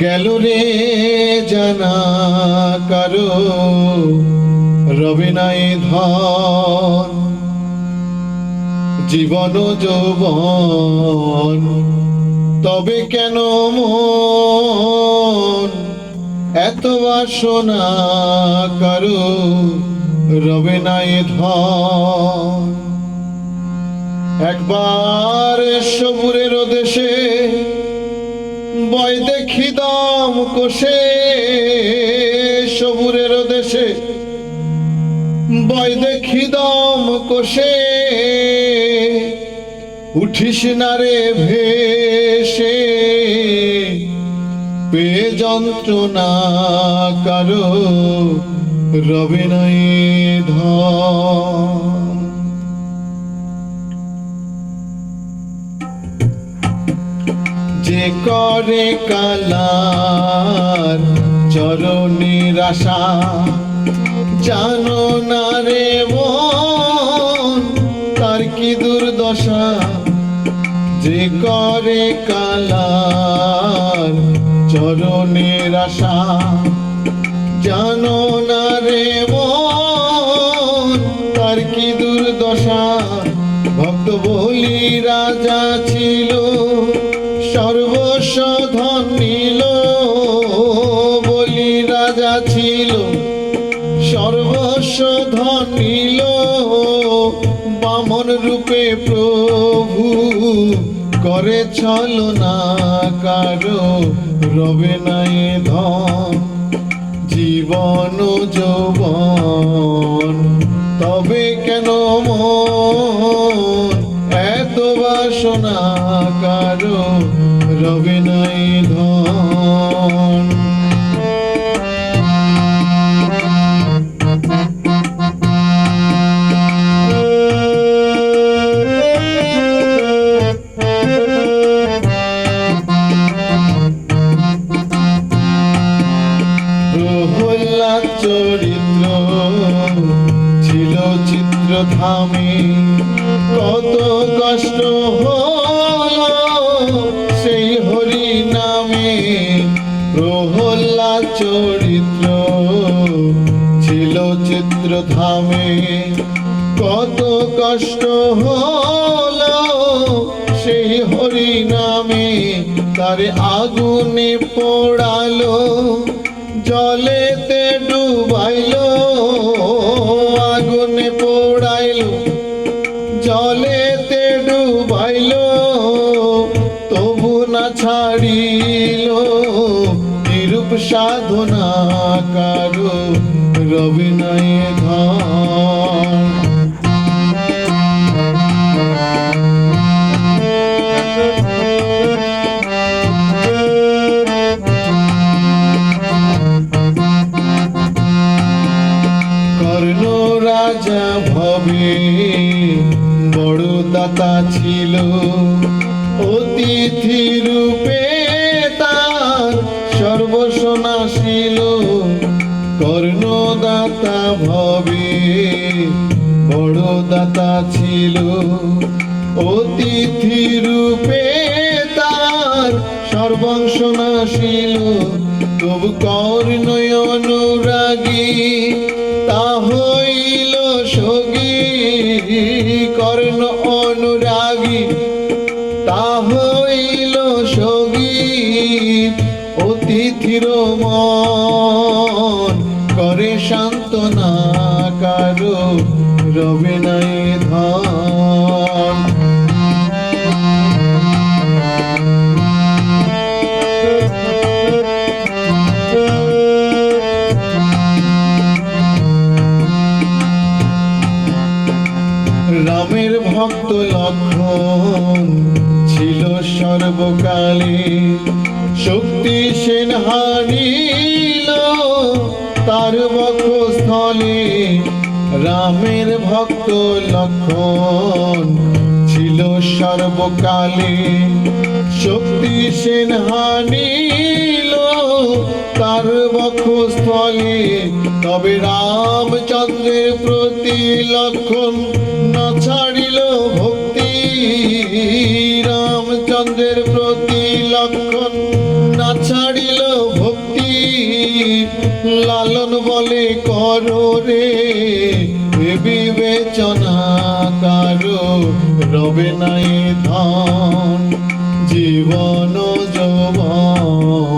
গেল রে জানা কারও, রবে নাই ধন। জীবন যৌবন, তবে কেন মন? এত বাসনা কারও রবে নাই ধন। একবার সবুরের দেশে, বয় দেখি দম কোষে। সবুরের দেশে, বয় দেখি দম কোষে। উঠিস না রে ভেসে পে যন্ত্রণা কারও রবে নাই ধন। যে করে কালার চরণের আশা জানো না রে মন, তার কি দুর্দশা? যে করে কালার চরণের আশা জানো না রে মন, তার কি দুর্দশা? ভক্ত বলি রাজা ছিল সর্বস্ব ধন নিল। বলি রাজা ছিল সর্বস্ব ধন নিল। বামন রূপে প্রভু করে ছল না কারও, রবে নাই ধন। জীবন যৌবন। তবে কেন মন? এত বাসনা কারও রবে ধামে কত কষ্ট হলো, সেই হরি নামে প্রহ্লাদ চরিত্র ছিল চিত্র ধামে কত কষ্ট হলো, সেই হরি নামে তারে আগুনে পোড়ালো, জলেতে ডুবাইলো। ছাড়িল। নিরূপ সাধনা কারও রবি রাজা ভবে বড় দাতা ছিল। অতিথি রূপে তার সর্বসনা ছিল কর্ণ দাতা ভবে বড় ছিল। অতিথি রূপে তার সর্বংশনা ছিল তবু কর্ণ অনুরাগী তা হইল সগী কর্ণ অনুরাগী। অতিথির মন করে সান্ত্বনা কারও রবে নাই ধন। রামের ভক্ত লক্ষণ ছিল সর্বকালে। শক্তি সেন তার বক্ষস্থলে। রামের ভক্ত লক্ষণ ছিল সর্বকালে। শক্তি সেন হানিল তার বক্ষস্থলে। তবে রামচন্দ্রের প্রতি লক্ষণ না ছাড়িল করো রে বিবেচনা কারও রবে নাই ধন জীবন যৌবন।